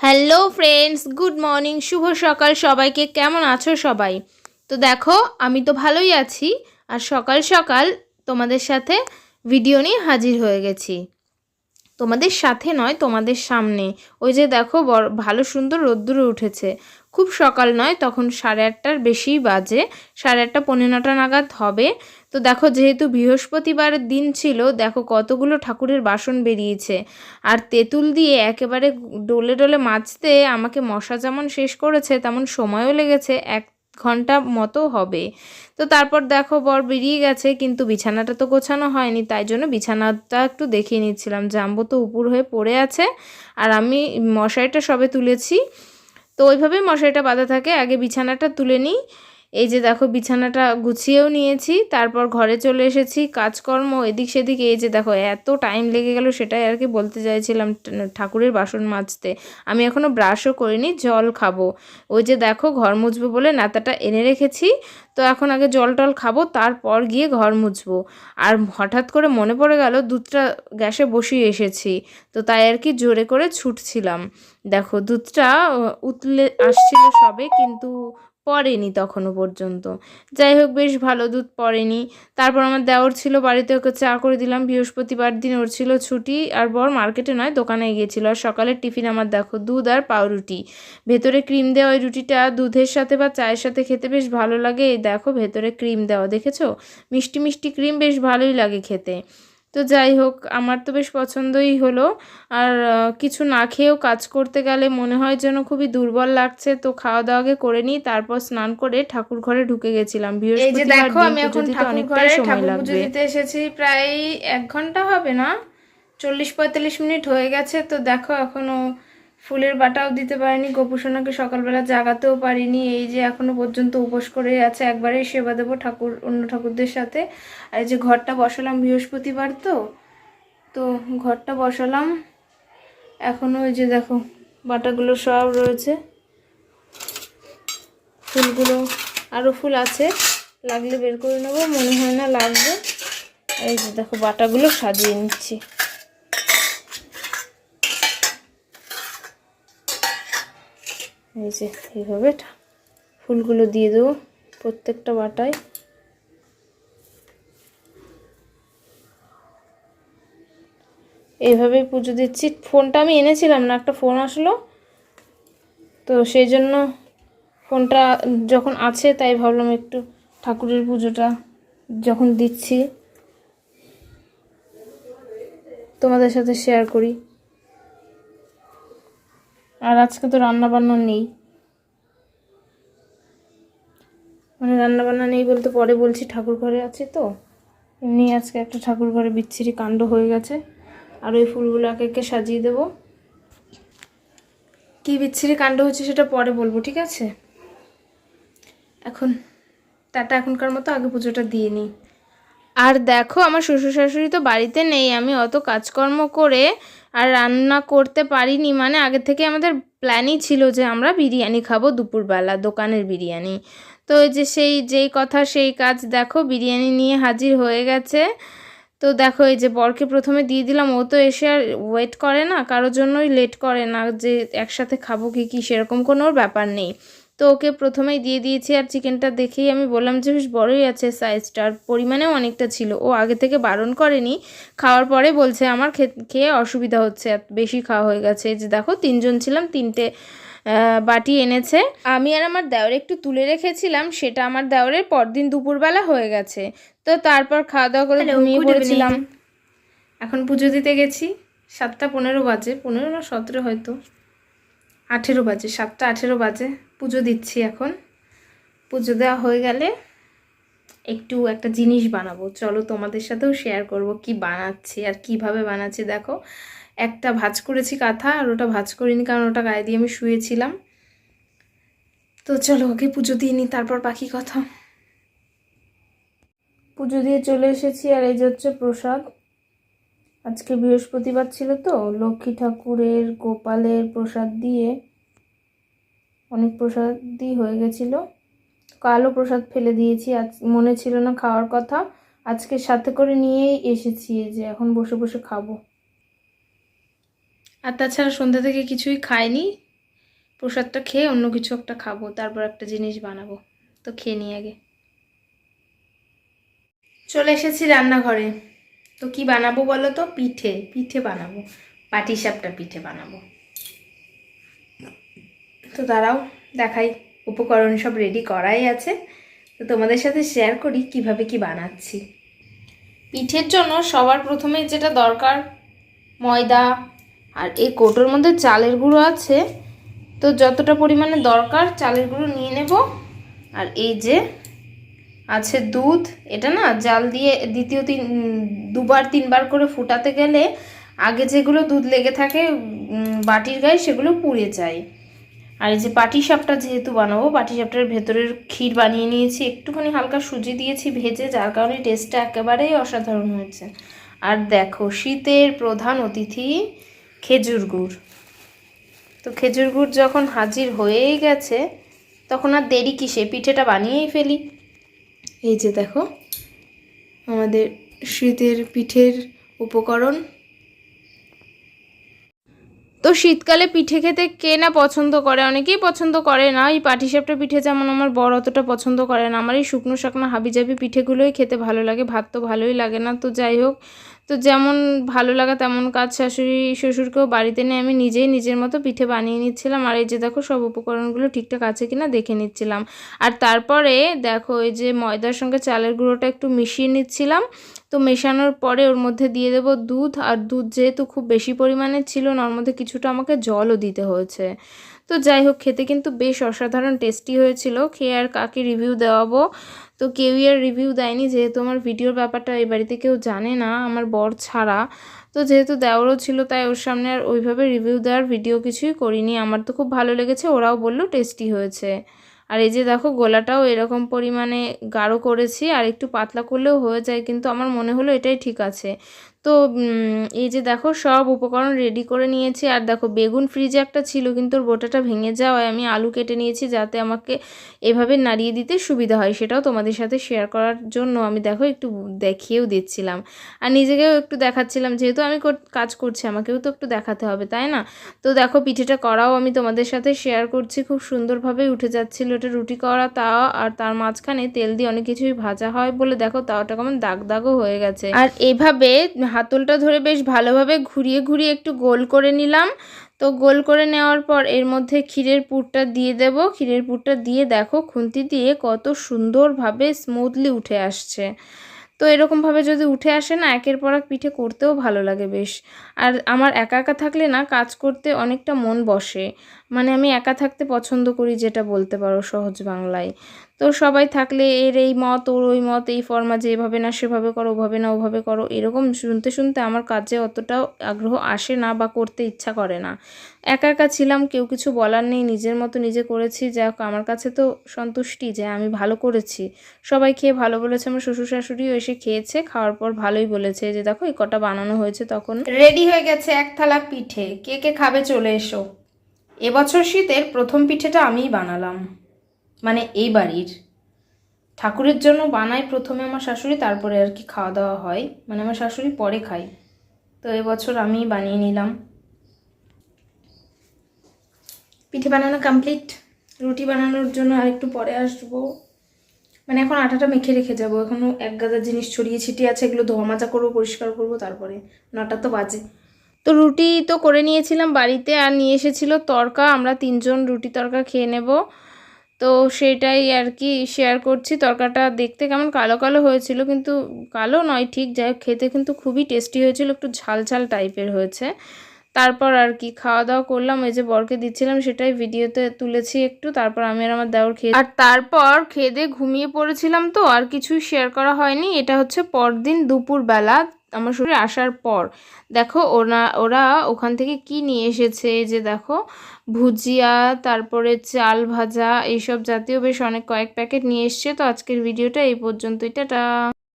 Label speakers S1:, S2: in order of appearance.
S1: Hello friends, good morning, শুভ সকাল। সবাইকে কেমন আছো সবাই? তো দেখো, আমি তো ভালোই আছি, আর সকাল সকাল তোমাদের সাথে ভিডিও নিয়ে হাজির হয়ে গেছি। তোমাদের সাথে নয়, তোমাদের সামনে। ওই যে দেখো, বড়, ভালো সুন্দর রোদ্দুরে উঠেছে। খুব সকাল নয়, তখন সাড়ে আটটার বেশিই বাজে। সাড়ে আটটা পনেরো নটা নাগাদ হবে। তো দেখো, যেহেতু বৃহস্পতিবারের দিন ছিল, দেখো কতগুলো ঠাকুরের বাসন বেরিয়েছে। আর তেঁতুল দিয়ে একেবারে ডলে ডলে মাজতে আমাকে মশা যেমন শেষ করেছে, তেমন সময়ও লেগেছে, এক ঘণ্টা মতো হবে। তো তারপর দেখো, বর বেরিয়ে গেছে, কিন্তু বিছানাটা তো গোছানো হয়নি, তাই জন্য বিছানাটা একটু দেখিয়ে নিচ্ছিলাম। জাম্বো তো উপর হয়ে পড়ে আছে, আর আমি মশারিটা সবে তুলেছি। তো ওইভাবেই মশারিটা বাঁধা থাকে, আগে বিছানাটা তুলে নিই। এই যে দেখো বিছানাটা গুছিয়েও নিয়েছি, তারপর ঘরে চলে এসেছি, কাজকর্ম, এদিক সেদিক, এই যে দেখো এত টাইম লেগে গেল সেটাই আর কি বলতে চাইছিলাম ঠাকুরের বাসন মাজতে। আমি এখনও ব্রাশও করিনি, জল খাব। ওই যে দেখো ঘর মুছবো বলে নাতাটা এনে রেখেছি, তো এখন আগে জল টল খাব, তারপর গিয়ে ঘর মুছবো। আর হঠাৎ করে মনে পড়ে গেল দুধটা গ্যাসে বসিয়ে এসেছি, তো তাই আর কি জোরে করে ছুটছিলাম। দেখো দুধটা উতলে আসছিল সবে, কিন্তু পড়েনি তখনও পর্যন্ত। যাই হোক, বেশ ভালো দুধ পড়েনি। তারপর আমার দেওর ছিল বাড়িতে, ওকে চা করে দিলাম। বৃহস্পতিবার দিন ওর ছিল ছুটি। আর বর মার্কেটে নয়, দোকানে গিয়েছিল। আর সকালের টিফিন আমার, দেখো, দুধ আর পাউরুটি। ভেতরে ক্রিম দেওয়া ওই রুটিটা, দুধের সাথে বা চায়ের সাথে খেতে বেশ ভালো লাগে। এই দেখো, ভেতরে ক্রিম দেওয়া, দেখেছ? মিষ্টি মিষ্টি ক্রিম বেশ ভালোই লাগে খেতে। তো যাই হোক আমার তো বেশ পছন্দই হলো। আর কিছু না খেয়েও কাজ করতে গেলে মনে হয় যেন খুবই দুর্বল লাগছে। তো খাওয়া দাওয়াকে করে নিই তারপর স্নান করে ঠাকুর ঘরে ঢুকে গেছিলাম।
S2: এই যে
S1: বৃহস্পতিবার
S2: দেখো আমি এখন ঠাকুর ঘরে ঠাকুর পুজো দিতে এসেছি প্রায় এক ঘণ্টা হবে না? চল্লিশ পঁয়তাল্লিশ মিনিট হয়ে গেছে। তো দেখো এখনও ফুলের বাটাও দিতে পারিনি গোপুসোনাকে সকালবেলা জাগাতেও পারিনি, এই যে এখনও পর্যন্ত উপোস করে আছে, একবারেই সেবা দেবো ঠাকুর, অন্য ঠাকুরদের সাথে। আর এই যে ঘরটা বসালাম বৃহস্পতিবার তো তো ঘরটা বসালাম। এখনও ওই যে দেখো, বাটাগুলো সব রয়েছে। ফুলগুলো আরও ফুল আছে, লাগলে বের করে নেব, মনে হয় না লাগবে। এই যে দেখো, বাটাগুলো সাজিয়ে নিচ্ছি। এই যে, এইভাবে ফুলগুলো দিয়ে দেবো প্রত্যেকটা বাটায়। এইভাবেই পুজো দিচ্ছি। ফোনটা আমি এনেছিলাম না, একটা ফোন আসলো। তো সেই জন্য ফোনটা যখন আছে তাই ভাবলাম একটু ঠাকুরের পুজোটা যখন দিচ্ছি, তোমাদের সাথে শেয়ার করি। আর আজকে তো রান্না বান্না নেই। মানে রান্না বান্না নেই বলতে পরে বলছি ঠাকুর ঘরে আছি তো। এমনি আজকে একটা ঠাকুর ঘরে বিচ্ছিরি কাণ্ড হয়ে গেছে। আর ওই ফুলগুলো একে একে সাজিয়ে দেবো। কি বিচ্ছিরি কাণ্ড হচ্ছে সেটা পরে বলব, ঠিক আছে? এখন টাটা, এখনকার মতো আগে পুজোটা দিয়ে নিই।
S1: আর দেখো, আমার শ্বশুর শাশুড়ি তো বাড়িতে নেই, আমি অত কাজকর্ম করে আর রান্না করতে পারিনি মানে আগে থেকে আমাদের প্ল্যানই ছিল যে আমরা বিরিয়ানি খাব দুপুরবেলা, দোকানের বিরিয়ানি। তো যে সেই, যেই কথা সেই কাজ দেখো, বিরিয়ানি নিয়ে হাজির হয়ে গেছে। তো দেখো এই যে বরকে প্রথমে দিয়ে দিলাম, ও তো এসে আর ওয়েট করে না, কারোর জন্যই লেট করে না যে একসাথে খাব কি কি, সেরকম কোনো ওর ব্যাপার নেই। তো ওকে প্রথমেই দিয়ে দিয়েছি আর চিকেনটা দেখেই আমি বললাম যে বেশ বড়ই আছে সাইজটা আর পরিমাণেও অনেকটা ছিল। ও আগে থেকে বারণ করেনি। খাওয়ার পরে বলছে আমার খে- খেয়ে অসুবিধা হচ্ছে। বেশি খাওয়া হয়ে গেছে। যে দেখো তিনজন ছিলাম তিনটে বাটি এনেছে। আমি আর আমার দেওরে একটু তুলে রেখেছিলাম। সেটা আমার দেওরের পরদিন দুপুরবেলা হয়ে গেছে। তো তারপর খাওয়া দাওয়া করে ঘুমিয়ে পড়েছিলাম।
S2: এখন পুজো দিতে গেছি। সাতটা পনেরো বাজে। পনেরো না সতেরো হয়তো। আঠেরো বাজে, সাতটা আঠেরো বাজে। পুজো দিচ্ছি এখন। পুজো দেওয়া হয়ে গেলে একটু একটা জিনিস বানাবো। চলো তোমাদের সাথেও শেয়ার করব কি বানাচ্ছি আর কীভাবে বানাচ্ছি, দেখো। একটা ভাজ করেছি কাঁথা আর ওটা ভাজ করিনি কারণ ওটা গায়ে দিয়ে আমি শুয়েছিলাম। তো চলো ওকে পুজো দিয়ে নিই তারপর বাকি কথা। পুজো দিয়ে চলে এসেছি আর এই যে হচ্ছে প্রসাদ। আজকে বৃহস্পতিবার ছিল তো, লক্ষ্মী ঠাকুরের গোপালের প্রসাদ দিয়ে, অনেক প্রসাদই হয়ে গেছিল। কালো প্রসাদ ফেলে দিয়েছি, আজ মনে ছিল না খাওয়ার কথা। আজকে সাথে করে নিয়েই এসেছি যে এখন বসে বসে খাব। আর তাছাড়া সন্ধ্যা থেকে কিছুই খাইনি। প্রসাদটা খেয়ে অন্য কিছু একটা খাব, তারপর একটা জিনিস বানাবো। তো খেয়ে নিই আগে। চলে এসেছি রান্নাঘরে। তো কি বানাবো বলো তো? পিঠে পিঠে বানাবো। পাটিসাপটা পিঠে বানাবো। তো দাঁড়াও, দেখাই। উপকরণ সব রেডি করাই আছে। তো তোমাদের সাথে শেয়ার করি কীভাবে কি বানাচ্ছি। পিঠের জন্য সবার প্রথমে যেটা দরকার, ময়দা আর এই কোটোর মধ্যে চালের গুঁড়ো আছে। তো যতটা পরিমাণে দরকার চালের গুঁড়ো নিয়ে নেব। আর এই যে আছে দুধ, এটা না জাল দিয়ে দ্বিতীয় তিন দুবার, তিনবার করে ফুটাতে গেলে আগে যেগুলো দুধ লেগে থাকে বাটির গায়ে সেগুলো পুড়ে যায়। আর এই যে পাটি সাপটা যেহেতু বানাবো, পাটি সাপটার ভেতরের ক্ষীর বানিয়ে নিয়েছি, একটুখানি হালকা সুজি দিয়েছি ভেজে, যার কারণে টেস্টটা একেবারেই অসাধারণ হয়েছে। আর দেখো, শীতের প্রধান অতিথি খেজুর গুড়। তো খেজুর গুড় যখন হাজির হয়েই গেছে, তখন আর দেরি কিসে? পিঠেটা বানিয়েই ফেলি। এই যে দেখো, আমাদের শীতের পিঠের উপকরণ?
S1: তো শীতকালে পিঠে খেতে কে না পছন্দ করে? অনেকেই পছন্দ করে না। এই পাটিসাপটা পিঠে যেমন আমার বড় অতটা পছন্দ করে না। আমার এই শুকনো শাকনো হাবিজাবি পিঠেগুলোই খেতে ভালো লাগে। ভাত তো ভালোই লাগে না। তো যাই হোক তো যেমন ভালো লাগা তেমন কাজ শাশুড়ি শ্বশুরকেও বাড়িতে নিয়ে আমি নিজেই নিজের মতো পিঠে বানিয়ে নিচ্ছিলাম। আর এই যে দেখো সব উপকরণগুলো ঠিকঠাক আছে কিনা দেখে নিচ্ছিলাম। আর তারপরে দেখো এই যে ময়দার সঙ্গে চালের গুঁড়োটা একটু মিশিয়ে নিচ্ছিলাম। তো মেশানোর পরে ওর মধ্যে দিয়ে দেবো দুধ। আর দুধ যেহেতু খুব বেশি পরিমাণে ছিল না, ওর মধ্যে কিছুটা আমাকে জলও দিতে হয়েছে। তো যাই হোক, খেতে কিন্তু বেশ অসাধারণ টেস্টি হয়েছিল। খেয়ে আর কাকে রিভিউ দেওয়াবো? তো কেউই আর রিভিউ দেয়নি, যেহেতু আমার ভিডিওর ব্যাপারটা এই বাড়িতে কেউ জানে না, আমার বর ছাড়া। তো যেহেতু দেওয়ারও ছিল, তাই ওর সামনে আর ওইভাবে রিভিউ দেওয়ার ভিডিও কিছুই করিনি। আমার তো খুব ভালো লেগেছে, ওরাও বলল টেস্টি হয়েছে। আর এই যে দেখো, গোলাটাও এরকম পরিমাণে গাঢ় করেছি, আর একটু পাতলা করলেও হয়ে যায়, কিন্তু আমার মনে হলো এটাই ঠিক আছে। তো এই যে দেখো সব উপকরণ রেডি করে নিয়েছি। আর দেখো বেগুন ফ্রিজে একটা ছিল, কিন্তু ওর বোটাটা ভেঙে যাওয়ায় আমি আলু কেটে নিয়েছি যাতে আমাকে এভাবে নাড়িয়ে দিতে সুবিধা হয়। সেটাও তোমাদের সাথে শেয়ার করার জন্য আমি দেখো একটু দেখিয়েও দিচ্ছিলাম। আর নিজেকেও একটু দেখাচ্ছিলাম, যেহেতু আমি কাজ করছি, আমাকেও তো একটু দেখাতে হবে, তাই না? তো দেখো পিঠেটা করাও আমি তোমাদের সাথে শেয়ার করছি, খুব সুন্দরভাবে উঠে যাচ্ছিল এটা রুটি করা, তাওয়া, আর তার মাঝখানে তেল দিয়ে অনেক কিছুই ভাজা হয় বলে দেখো তাওয়াটা কেমন দাগ দাগও হয়ে গেছে। আর এভাবে হাতলটা ধরে বেশ ভালোভাবে ঘুরিয়ে ঘুরিয়ে একটু গোল করে নিলাম। তো গোল করে নেওয়ার পর এর মধ্যে ক্ষীরের পুরটা দিয়ে দেব। ক্ষীরের পুরটা দিয়ে দেখো খুন্তি দিয়ে কত সুন্দরভাবে স্মুথলি উঠে আসছে। তো এরকমভাবে যদি উঠে আসে না, একের পর এক পিঠে করতেও ভালো লাগে বেশ। আর আমার একা একা থাকলে না, কাজ করতে অনেকটা মন বসে। মানে আমি একা থাকতে পছন্দ করি, যেটা বলতে পারো সহজ বাংলায়। তো সবাই থাকলে এর এই মত, ওর ওই মত, এই ফর্মা যে এভাবে না, সেভাবে করো, ওভাবে না, ওভাবে করো, এরকম শুনতে শুনতে আমার কাজে অতটাও আগ্রহ আসে না বা করতে ইচ্ছা করে না। একা একা ছিলাম, কেউ কিছু বলার নেই, নিজের মতো নিজে করেছি হোক, আমার কাছে তো সন্তুষ্টি যে আমি ভালো করেছি। সবাই খেয়ে ভালো বলেছে, আমার শ্বশুর শাশুড়িও এসে খেয়েছে, খাওয়ার পর ভালোই বলেছে যে দেখো, এই কটা বানানো হয়েছে তখন। রেডি হয়ে গেছে এক থালা পিঠে, কে কে খাবে চলে এসো। এবছর শীতের প্রথম পিঠেটা আমিই বানালাম। মানে এই বাড়ির ঠাকুরের জন্য বানাই প্রথমে আমার শাশুড়ি, তারপরে আর কি খাওয়া দাওয়া হয়। মানে আমার শাশুড়ি পরে খাই তো এবছর আমিই বানিয়ে নিলাম। পিঠে বানানো কমপ্লিট রুটি বানানোর জন্য আর একটু পরে আসব। মানে এখন আটাটা মেখে রেখে যাব। এখনও এক গাদা জিনিস ছড়িয়ে ছিটিয়ে আছে, এগুলো ধোয়া মাজা করব, পরিষ্কার করব, তারপরে নটা তো বাজে। তো রুটি তো করে নিয়েছিলাম বাড়িতে, আর নিয়ে এসেছিল তরকা। আমরা তিনজন রুটি তরকা খেয়ে নেব। তো সেটাই আর কি শেয়ার করছি। তরকাটা দেখতে কেমন কালো কালো হয়েছিল, কিন্তু কালো নয় ঠিক, যাই খেতে কিন্তু খুবই টেস্টি হয়েছিল, একটু ঝাল ঝাল টাইপের হয়েছে। তারপর আর কি খাওয়া দাওয়া করলাম, এই যে বরকে দিচ্ছিলাম, সেটাই ভিডিওতে তুলেছি একটু, তারপর আমি আর আমার দেওয়ার খেয়ে আর তারপর খেদে ঘুমিয়ে পড়েছিলাম তো, আর কিছুই শেয়ার করা হয়নি। এটা হচ্ছে পরদিন দুপুরবেলা আমার শরীরে আসার পর, দেখো ওরা ওরা ওখান থেকে কি নিয়ে এসেছে যে দেখো ভুজিয়া, তারপরে চাল ভাজা, এইসব জাতীয় বেশ অনেক কয়েক প্যাকেট নিয়ে এসছে। তো আজকের ভিডিওটা এই পর্যন্তই। টাটা!